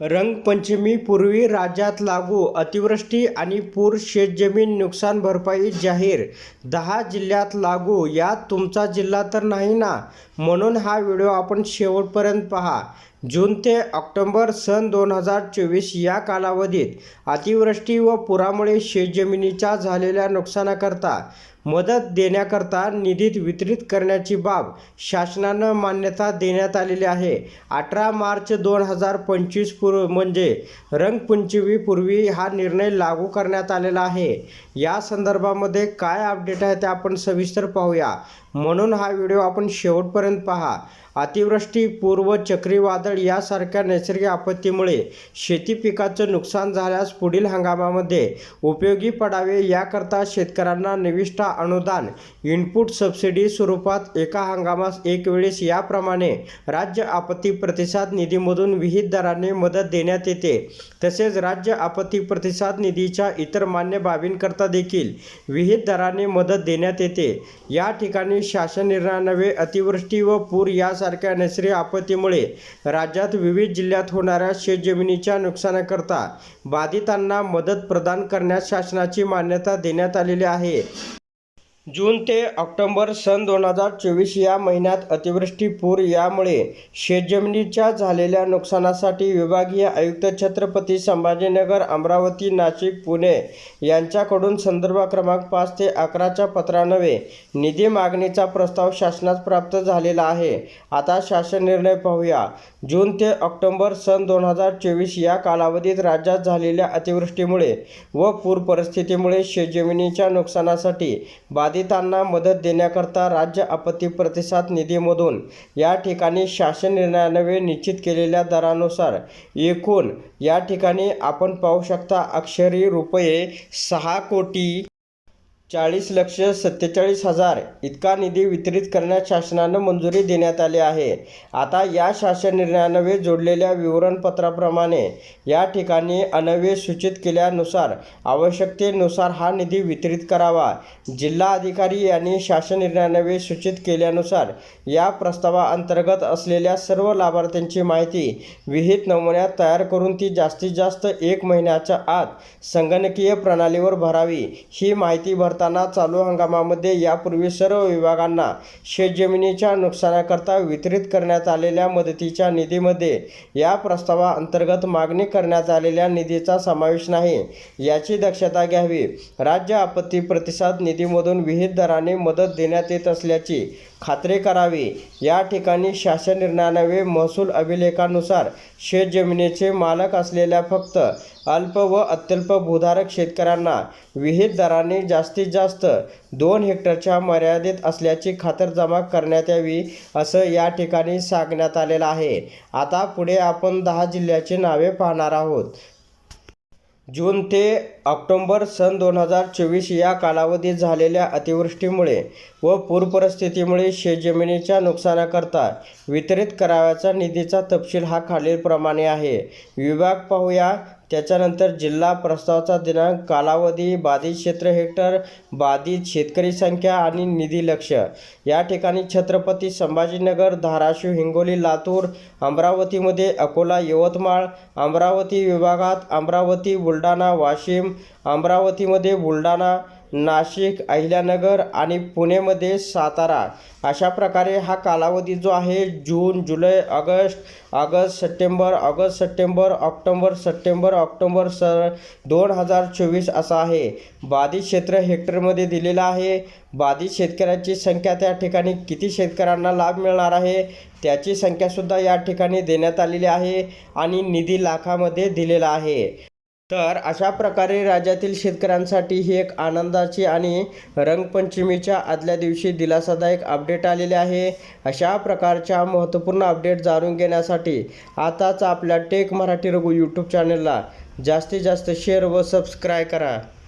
रंगपंचमीपूर्वी राज्यात लागू अतिवृष्टी आणि पूर शेतजमीन नुकसान भरपाई जाहीर. दहा जिल्ह्यात लागू यात तुमचा जिल्हा तर नाही ना? म्हणून हा व्हिडिओ आपण शेवटपर्यंत पहा. जून ते ऑक्टोंबर सन दोन हजार चोवीस या कालावधीत अतिवृष्टी व पुरामुळे शेतजमिनीच्या झालेल्या नुकसानाकरता मदत देण्याकरता निधीत वितरित करण्याची बाब शासनानं मान्यता देण्यात आलेली आहे. अठरा मार्च दोन हजार पंचवीस पूर्व म्हणजे रंगपंचमीपूर्वी हा निर्णय लागू करण्यात आलेला आहे. या संदर्भामध्ये काय अपडेट आहे ते आपण सविस्तर पाहूया. म्हणून हा व्हिडिओ आपण शेवटपर्यंत पहा. अतिवृष्टी पूर्व चक्रीवादळ यासारख्या नैसर्गिक आपत्तीमुळे शेती पिकाचं नुकसान झाल्यास पुढील हंगामामध्ये उपयोगी पडावे याकरता शेतकऱ्यांना निविष्ठा अनुदान इनपुट सबसिडी स्वरूपात एका हंगामास एक वेळेस याप्रमाणे राज्य आपत्ती प्रतिसाद निधीमधून विहित दराने मदत देण्यात येते. तसेच राज्य आपत्ती प्रतिसाद निधीच्या इतर मान्य बाबींकरता देखील विहित दराने मदत देण्यात येते. या ठिकाणी शासन निर्णयानवे अतिवृष्टी व पूर यासारख्या नैसर्गिक आपत्तीमुळे राज्यात विविध जिल्ह्यात होणाऱ्या शेतजमिनीच्या नुकसानाकरता बाधितांना मदत प्रदान करण्यास शासनाची मान्यता देण्यात आलेली आहे. जून ते ऑक्टोंबर सन दोन हजार चोवीस या महिन्यात अतिवृष्टी पूर यामुळे शेतजमिनीच्या झालेल्या नुकसानासाठी विभागीय आयुक्त छत्रपती संभाजीनगर अमरावती नाशिक पुणे यांच्याकडून संदर्भ क्रमांक पाच ते अकराच्या पत्रानवे निधी मागणीचा प्रस्ताव शासनास प्राप्त झालेला आहे. आता शासन निर्णय पाहूया. जून ते ऑक्टोंबर सन दोन हजार चोवीस या कालावधीत राज्यात झालेल्या अतिवृष्टीमुळे व पूर परिस्थितीमुळे शेतजमिनीच्या नुकसानासाठी बाधितांना मदत देण्याकरता राज्य आपत्ती प्रतिसाद निधीमधून या ठिकाणी शासन निर्णयानवे निश्चित केलेल्या दरानुसार एकूण या ठिकाणी आपण पाहू शकता अक्षरी रुपये सहा कोटी चाळीस लक्ष सत्तेचाळीस हजार इतका निधी वितरित करण्यास शासनानं मंजुरी देण्यात आली आहे. आता या शासन निर्णयानवे जोडलेल्या विवरणपत्राप्रमाणे या ठिकाणी अनवे सूचित केल्यानुसार आवश्यकतेनुसार हा निधी वितरित करावा. जिल्हा अधिकारी यांनी शासन निर्णयानवे सूचित केल्यानुसार या प्रस्तावाअंतर्गत असलेल्या सर्व लाभार्थ्यांची माहिती विहित नमुन्यात तयार करून ती जास्तीत जास्त एक महिन्याच्या आत संगणकीय प्रणालीवर भरावी. ही माहिती भर करताना चालू हंगामामध्ये यापूर्वी सर्व विभागांना शेतजमिनीच्या नुकसानाकरता वितरित करण्यात आलेल्या मदतीच्या निधीमध्ये या प्रस्तावाअंतर्गत मागणी करण्यात आलेल्या निधीचा समावेश नाही. याची दक्षता घ्यावी. राज्य आपत्ती प्रतिसाद निधीमधून विहित दराने मदत देण्यात येत असल्याची खात्री करावी. या ठिकाणी शासन निर्णयान्वये महसूल अभिलेखानुसार शेतजमिनीचे मालक असलेल्या फक्त अल्प व अत्यल्प भूधारक शेतकऱ्यांना विहित दराने जास्तीत जास्त दोन हेक्टरच्या मर्यादित असल्याची खातरजमा करण्यात यावी असं या ठिकाणी सांगण्यात आलेलं आहे. आता पुढे आपण दहा जिल्ह्याची नावे पाहणार आहोत. जून ते ऑक्टोंबर सन दोन हजार चोवीस या कालावधीत झालेल्या अतिवृष्टीमुळे व पूरपरिस्थितीमुळे शेतजमिनीच्या नुकसानाकरता वितरित करावयाचा निधीचा तपशील हा खालीलप्रमाणे आहे. विभाग पाहूया त्याच्यानंतर जिल्हा प्रस्तावाचा दिनांक कालावधी बाधित क्षेत्र हेक्टर बाधित शेतकरी संख्या आणि निधी लक्ष. या ठिकाणी छत्रपती संभाजीनगर धाराशिव हिंगोली लातूर अमरावतीमध्ये अकोला यवतमाळ अमरावती विभागात अमरावती बुलढाणा वाशिम अमरावतीमध्ये बुलढाणा नाशिक अहिल्यानगर आणि पुणेमध्ये सातारा. अशा प्रकारे हा कालावधी जो आहे जून जुलै ऑगस्ट ऑगस्ट सप्टेंबर ऑगस्ट सप्टेंबर ऑक्टोबर सप्टेंबर ऑक्टोबर स दोन हजार चोवीस असा आहे. बाधित क्षेत्र हेक्टरमध्ये दिलेलं आहे. बाधित शेतकऱ्यांची संख्या त्या ठिकाणी किती शेतकऱ्यांना लाभ मिळणार आहे त्याची संख्यासुद्धा या ठिकाणी देण्यात आलेली आहे आणि निधी लाखामध्ये दिलेला आहे. तर अशा प्रकारे राज्यातील शेतकऱ्यांसाठी ही एक आनंदाची आणि रंगपंचमीच्या आदल्या दिवशी दिलासादायक अपडेट आलेले आहे. अशा प्रकारच्या महत्त्वपूर्ण अपडेट जाणून घेण्यासाठी आताच आपल्या टेक मराठी रघु यूट्यूब चॅनलला जास्तीत जास्त शेअर व सबस्क्राईब करा.